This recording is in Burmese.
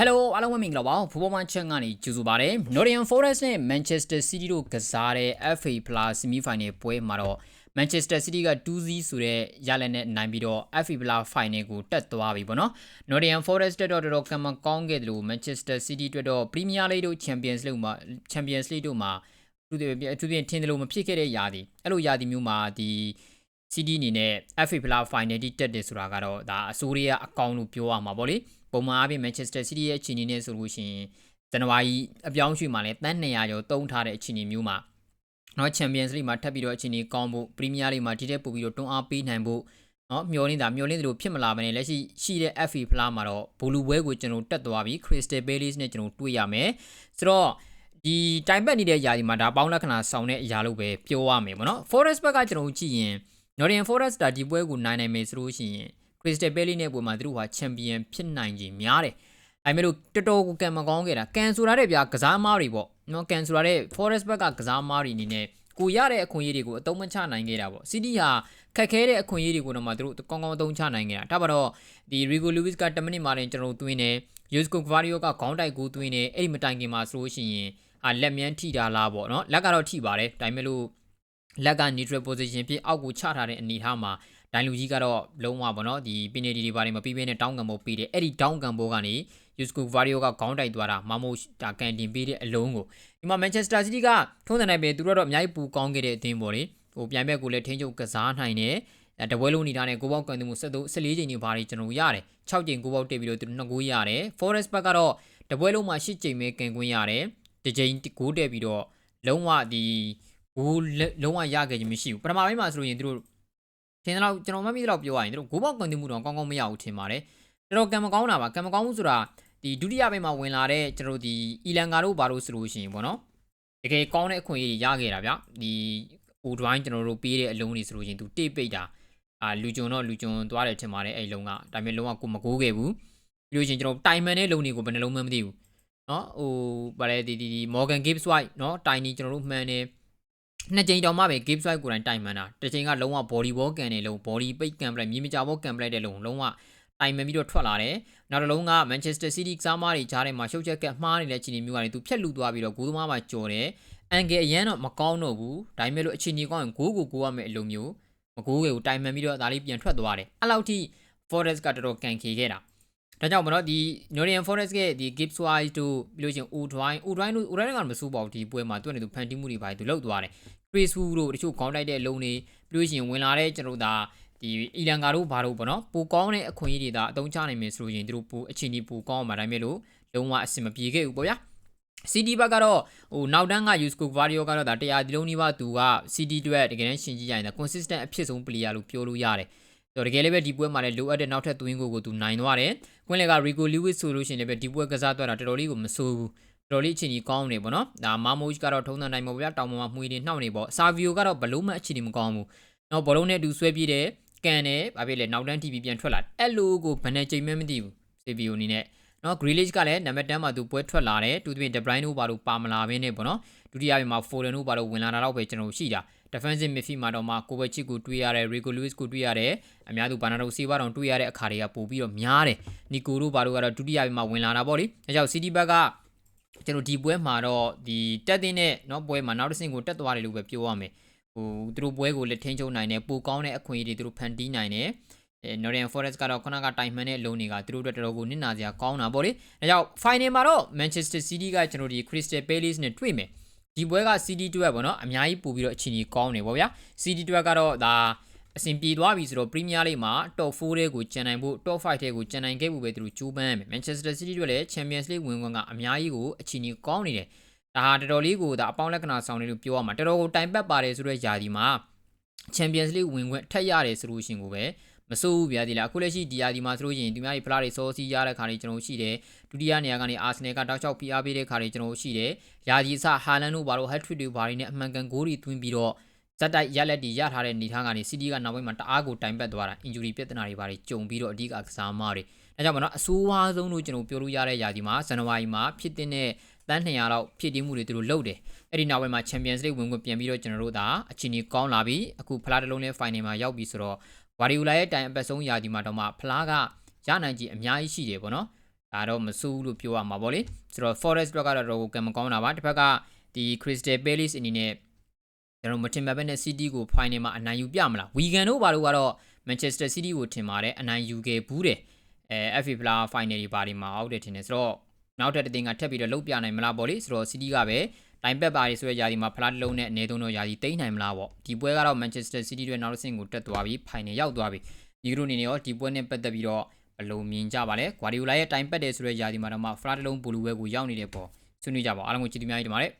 Hello အားလုံးပဲမင်္ဂလာပါဖူဘောမန်ချက်ကနေကြိုဆိုပါရစေ Nottingham Forest နဲ့ Manchester City တို့ကစားတဲ့ FA Plus Semi Final ပွဲမှာတော့ Manchester City က2-0ဆိုတဲ့ရလဒ်နဲ့နိုင်ပြီးတော့ FA Plus Final ကိုတက်သွားပြီပေါ့နော် Nottingham Forest တက်တော့တော်တော်ကံမကောင်းခဲ့တယ်လို့ Manchester City အတွက်တော့ Premier League တို့ Champions League မှာ Champions League တို့မှာသူတို့အထူးသဖြင့်ထင်တယ်လို့မဖြစ်ခဲ့တဲ့ຢာဒီအဲ့လိုຢာဒီမျိုးမှာဒီ CD အနေနဲ့ FA Plus Final တိတက်တယ်ဆိုတာကတော့ဒါအစိုးရအကောင့်လို့ပြောရမှာပေါ့လေ ပုံမှန်အားဖြင့် Manchester City ရဲ့အခြေအနေနဲ့ဆိုလို့ရှိရင်ဇန်နဝါရီအပြောင်းရွှေ့မှာလည်းတန်း200ကျော်တုံးထားတဲ့အခြေအနေမျိုးမှာနော် Champions League မှာထပ်ပြီးတော့အခြေအနေကောင်းဖို့ Premier League မှာဒီတဲ့ပို့ပြီးတော့တွန်းအားပေးနိုင်ဖို့နော်မျောနေတာမျောလင်းတယ်လို့ဖြစ်မလာဘဲနဲ့လက်ရှိရှိတဲ့ FA Plus မှာတော့ဘူလူဘွဲကိုကျွန်တော်တက်သွားပြီ Crystal Palace နဲ့ကျွန်တော်တွေ့ရမယ်ဆိုတော့ဒီတိုင်ပတ်နေတဲ့ຢာဒီမှာဒါပေါင်းလက္ခဏာဆောင်တဲ့အရာလို့ပဲပြောရမယ်ပေါ့နော် Forest ဘက်ကကျွန်တော်ကြည့်ရင် Nottingham Forest ဒါဒီပွဲကိုနိုင်နိုင်မယ်ဆိုလို့ရှိရင် Crystal Palace နဲ့ပွဲမှာသူတို့ဟာချန်ပီယံဖြစ်နိုင်ကြီးများတယ်။အဲမဲ့လို့တော်တော်ကိုကံမကောင်းခဲ့တာကန်ဆိုရတဲ့ဗျာကစားမားတွေပေါ့နော်ကန်ဆိုရတဲ့ Forest ဘက်ကကစားမားတွေအနေနဲ့ကိုရတဲ့အခွင့်အရေးတွေကိုအတုံးမချနိုင်ခဲ့တာပေါ့။ City ဟာခက်ခဲတဲ့အခွင့်အရေးတွေကိုတော့မှသူတို့ကောင်းကောင်းအတုံးချနိုင်ခဲ့တာ။ဒါပါတော့ဒီ Rigo Lewis က10မိနစ်မှလည်းကျွန်တော်တို့သွင်းတယ်။ Yusko Gvario ကခေါင်းတိုက်ကိုသွင်းတယ်။အဲ့ဒီမတိုင်ခင်မှာဆိုလို့ရှိရင်အာလက်မြန်းထိတာလားပေါ့နော်။လက်ကတော့ထိပါတယ်။ဒါပေမဲ့လို့လက်က neutral position ဖြစ်အောက်ကိုချထားတဲ့အနေအထားမှာ ဒိုင်လူကြီးကတော့လုံးဝပေါ့နော်ဒီ penalty တွေပါတယ်မပြီးဘဲနဲ့တောင်းကံဖို့ပြီးတယ်အဲ့ဒီတောင်းကံဖို့ကနေ Yusko Vario ကခေါင်းတိုက်သွားတာမမိုဒါကန်တင်ပေးတဲ့အလုံးကိုဒီမှာ Manchester City ကထုံးစံနိုင်ပဲသူတို့တော့အများကြီးပူကောင်းခဲ့တဲ့အသင်းပေါ့လေဟိုပြိုင်ဘက်ကိုလည်းထင်းချုပ်ကစားနိုင်တယ်တပွဲလုံးနေတာနဲ့ကိုပေါက်ကန်သူမှု73 14ချိန်နေပါတယ်ကျွန်တော်ရတယ်6ချိန်ကိုပေါက်တက်ပြီးတော့သူတို့2ဂိုးရတယ် Forest ဘက်ကတော့တပွဲလုံးမှာ10ချိန်ပဲကန်ခွင့်ရတယ်တစ်ချိန်ဂိုးတက်ပြီးတော့လုံးဝဒီဂိုးလုံးဝရခဲ့ခြင်းမရှိဘူးပထမပိုင်းမှာဆိုရင်သူတို့ ထင်တယ်လို့ကျွန်တော်မှတ်မိတယ်လို့ပြောရရင်သူတို့ဂိုးပေါက်ကန်သူမှုတော့ကောင်းကောင်းမရဘူးထင်ပါတယ်တော်တော်ကံမကောင်းတာပါကံမကောင်းဘူးဆိုတာဒီဒုတိယပိုင်းမှာဝင်လာတဲ့ကျွန်တော်တို့ဒီအီလန်ကာတို့ဘာလို့ဆိုလို့ရှိရင်ပေါ့နော်တကယ်ကောင်းတဲ့အခွင့်အရေးရခဲ့တာဗျဒီဟိုဒိုင်းကျွန်တော်တို့ပေးတဲ့အလုံးတွေဆိုလို့ရှိရင်သူတိတ်ပိတ်တာအာလူကျွန်တော့လူကျွန်သွားတယ်ထင်ပါတယ်အဲ့လုံးကဒါပေမဲ့လုံးဝကိုမကိုးခဲ့ဘူးပြီးလို့ရှိရင်ကျွန်တော်တိုင်မန်တဲ့လုံးတွေကိုဘယ်နှလုံးမှမသိဘူးနော်ဟိုဗါလဲဒီဒီ Morgan Gibbs White နော်တိုင်နီကျွန်တော်တို့မှန်တယ် နှစ်ကြိမ်တောင်မှပဲ Gibbs White ကိုယ်တိုင်တိုင်မှန်တာတစ်ချိန်ကလုံးဝ body ball ကန်တယ်လုံး body ပိတ်ကန်ပလိုက်မြေမကြဘောကန်ပလိုက်တဲ့လုံးလုံးဝတိုင်မှန်ပြီးတော့ထွက်လာတယ်နောက်တစ်လုံးက Manchester City ကစားမားတွေကြားထဲမှာရှုပ်ချက်ကမှားနေတဲ့အခြေအနေမျိုးကနေသူဖြတ်လူသွားပြီးတော့ဂိုးသမားမှာကြော်တယ်အန်ဂယ်အရန်တော့မကောင်းတော့ဘူးဒါပေမဲ့လို့အခြေအနေကောင်းရင်ဂိုးကိုကိုရမယ်အလိုမျိုးမကိုးခဲ့ဘူးတိုင်မှန်ပြီးတော့ဒါလေးပြန်ထွက်သွားတယ်အဲ့လောက်ထိ Forest ကတော်တော်ကန်ခေခဲ့တာဒါကြောင့်မလို့ဒီ Nottingham Forest ရဲ့ဒီ Gibbs White တို့ပြီးလို့ချင်း Udwine Udwine တို့ Udwine ကမစိုးပါဘူးဒီပွဲမှာသူကနေသူဖန်တီးမှုတွေပါသူလောက်သွားတယ် Chris Wu တို့တချို့ခေါင်းတိုက်တဲ့အလုံးတွေပြီးလို့ချင်းဝင်လာတဲ့ကျွန်တော်တို့ဒါဒီအီလန်ကာတို့ဘာတို့ပေါ့နော်ပိုကောင်းတဲ့အခွင့်အရေးတွေဒါအသုံးချနိုင်မယ်ဆိုလို့ရင်တို့ပိုအခြေအနေပိုကောင်းမှာဒါပေမဲ့လို့လုံးဝအဆင်မပြေခဲ့ဘူးပေါ့ဗျာ CD ဘက်ကတော့ဟိုနောက်တန်းက Yusko Vario ကတော့ဒါတရားဒီလုံးနီးပါးသူက CD အတွက်တကယ်တမ်းရှင်ကြည့်ရရင်ဒါ consistent အဖြစ်ဆုံး player လို့ပြောလို့ရတယ်တော့တကယ်လည်းပဲဒီပွဲမှာလည်းလိုအပ်တဲ့နောက်ထပ်သွင်းကိုကိုသူနိုင်သွားတယ်။ကွင်းလက်က Rico Lewis ဆိုလို့ရှိရင်လည်းပဲဒီပွဲကစားသွားတာတော်တော်လေးကိုမဆိုးဘူး။ တော်တော်လေးအချိန်ကြီးကောင်းနေပေါ့နော်။ဒါ Mamoch ကတော့ထုံးစံတိုင်းပေါ့ဗျာတောင်ပေါ်မှာမှွေနေနှောက်နေပေါ့။ Savio ကတော့ဘလုံးမအချိန်ကြီးမကောင်းဘူး။နော်ဘောလုံးနဲ့တူဆွဲပြေးတယ်ကန်တယ်ဘာဖြစ်လဲနောက်တန်း TV ပြန်ထွက်လာအဲ့လိုကိုဘယ်နဲ့ချိန်မှမသိဘူး Savio အနေနဲ့နော် Grealish ကလည်းနံပါတ်10မှာသူပွဲထွက်လာတယ်တူတူပြင် De Bruyne တို့ဘာလို့ပါမလာဘဲနဲ့ပေါ့နော်ဒုတိယပိုင်းမှာ Foden တို့ဘာလို့ဝင်လာတာတော့ပဲကျွန်တော်ရှိတာ defensive midfield မှာတော့မှကိုဘချစ်ကိုတွေးရတယ် Rico Lewis ကိုတွေးရတယ်အများသူဘာနာတို့စီးပါတော့တွေးရတဲ့အခါတွေကပို့ပြီးတော့များတယ်နီကိုတို့ဘာတို့ကတော့ဒုတိယပိုင်းမှာဝင်လာတာပေါ့လေအဲကြောင့် City ဘက်က ကျွန်တော်ဒီပွဲမှာတော့ဒီတက်တဲ့နဲ့เนาะပွဲမှာနောက်တစ်ဆင့်ကိုတက်သွားတယ်လို့ပဲပြောရမယ်ဟိုသူတို့ပွဲကိုလက်ထင်းချုံနိုင်တယ်ပိုကောင်းတဲ့အခွင့်အရေးတွေသူတို့ဖန်တီးနိုင်တယ်အဲ Nottingham Forest ကတော့ခုနကတိုင်မှန်တဲ့အလုံးတွေကသူတို့အတွက်တော်တော်ကိုနစ်နာစရာကောင်းတာပေါ့လေ။ဒါကြောင့် final မှာတော့ Manchester City ကကျွန်တော်ဒီ Crystal Palace နဲ့တွေ့မယ်။ဒီပွဲက City အတွက်ပေါ့နော်အများကြီးပို့ပြီးတော့အချိန်ကြီးကောင်းနေပေါ့ဗျာ။ City အတွက်ကတော့ဒါ အဆင်ပြေသွားပြီဆိုတော့ Premier League မှာ Top 4ထဲကိုကျန်နိုင်ဖို့ Top 5ထဲကိုကျန်နိုင်ခဲ့ဖို့ပဲသူတို့ကြိုးပမ်းရမယ်။ Manchester City တို့လည်း Champions League ဝင်ခွင့်ကအများကြီးကိုအချိန်ကြီးကောင်းနေတယ်။ဒါဟာတော်တော်လေးကိုဒါအပေါင်းလက္ခဏာဆောင်တယ်လို့ပြောရမှာတော်တော်ကိုတိုင်ပတ်ပါတယ်ဆိုတော့ယာဒီမှာ Champions League ဝင်ခွင့်ထက်ရတယ်ဆိုလို့ရှင်ကိုပဲမစိုးဘူးဗျာဒီလားအခုလက်ရှိဒီယာဒီမှာဆိုလို့ရှိရင်သူများတွေဖလားတွေစောစီးရတဲ့ခါတွေကျွန်တော်ရှိတယ်ဒုတိယနေရာကနေအာဆနယ်ကတောက်ချောက်ဖိအားပေးတဲ့ခါတွေကျွန်တော်ရှိတယ်ယာဒီအစဟာလန်တို့ဘာလို့ဟက်ထရစ်တွေဘာတွေနဲ့အမှန်ကန်ဂိုးတွေသွင်းပြီးတော့ ဇက်တိုက်ရက်လက်တွေရထားတဲ့နေထားကနေစီးတီးကနောက်ပိုင်းမှာတအားကိုတိုင်ပတ်သွားတာအင်ဂျူရီပြဿနာတွေဘာတွေကြုံပြီးတော့အဓိကကစားမတွေအဲကြောင့်မနော်အဆိုးဝါးဆုံးလို့ကျွန်တော်ပြောလို့ရတဲ့ယာဒီမှာဇန်နဝါရီမှာဖြစ်တဲ့တန်း200လောက်ဖြစ်တည်မှုတွေသူတို့လုပ်တယ်အဲ့ဒီနောက်ပိုင်းမှာ Champions League ဝင်ခွင့်ပြန်ပြီးတော့ကျွန်တော်တို့ဒါအချင်းကြီးကောင်းလာပြီအခုဖလားတစ်လုံးနဲ့ final မှာရောက်ပြီဆိုတော့ဝါရီယိုလာရဲ့တိုင်အပတ်ဆုံးယာဒီမှာတော့မှဖလားကရနိုင်ကြီးအများကြီးရှိတယ်ပေါ့နော်ဒါတော့မစိုးဘူးလို့ပြောရမှာပေါ့လေဆိုတော့ Forest ဘက်ကတော့တော့ကံမကောင်းတာပါတစ်ဖက်ကဒီ Crystal Palace အနေနဲ့ ကျွန်တော်မတင်မှတ်ပဲနဲ့ City ကို final မှာအနိုင်ယူပြမလား။ Wigan တို့ဘာလို့ကတော့ Manchester City ကိုထင်ပါတယ်အနိုင်ယူခဲ့ဘူးတယ်။အဲ FA Plus final တွေပါတယ်မှာဟုတ်တယ်ထင်တယ်ဆိုတော့နောက်ထပ်တစ်သင်ကထပ်ပြီးတော့လုတ်ပြနိုင်မလားပေါ့လေဆိုတော့ City ကပဲတိုင်ပက်ပါရီဆိုတဲ့ယာစီမှာဖလားတစ်လုံးနဲ့အနေသုံးတော့ယာစီတိမ့်နိုင်မလားပေါ့ဒီပွဲကတော့ Manchester City တွေနောက်တစ်ဆင့်ကိုတက်သွားပြီး final ရောက်သွားပြီဒီလိုအနေနဲ့ရောဒီပွဲနဲ့ပတ်သက်ပြီးတော့ဘယ်လိုမြင်ကြပါလဲ Guardiola ရဲ့တိုင်ပက်တယ်ဆိုတဲ့ယာစီမှာတော့မှဖလားတစ်လုံးဘလူးဝဲကိုရောက်နေတဲ့ပေါ့ဆွေးနွေးကြပါအားလုံးကိုကျေးဇူးများကြီးတင်ပါတယ်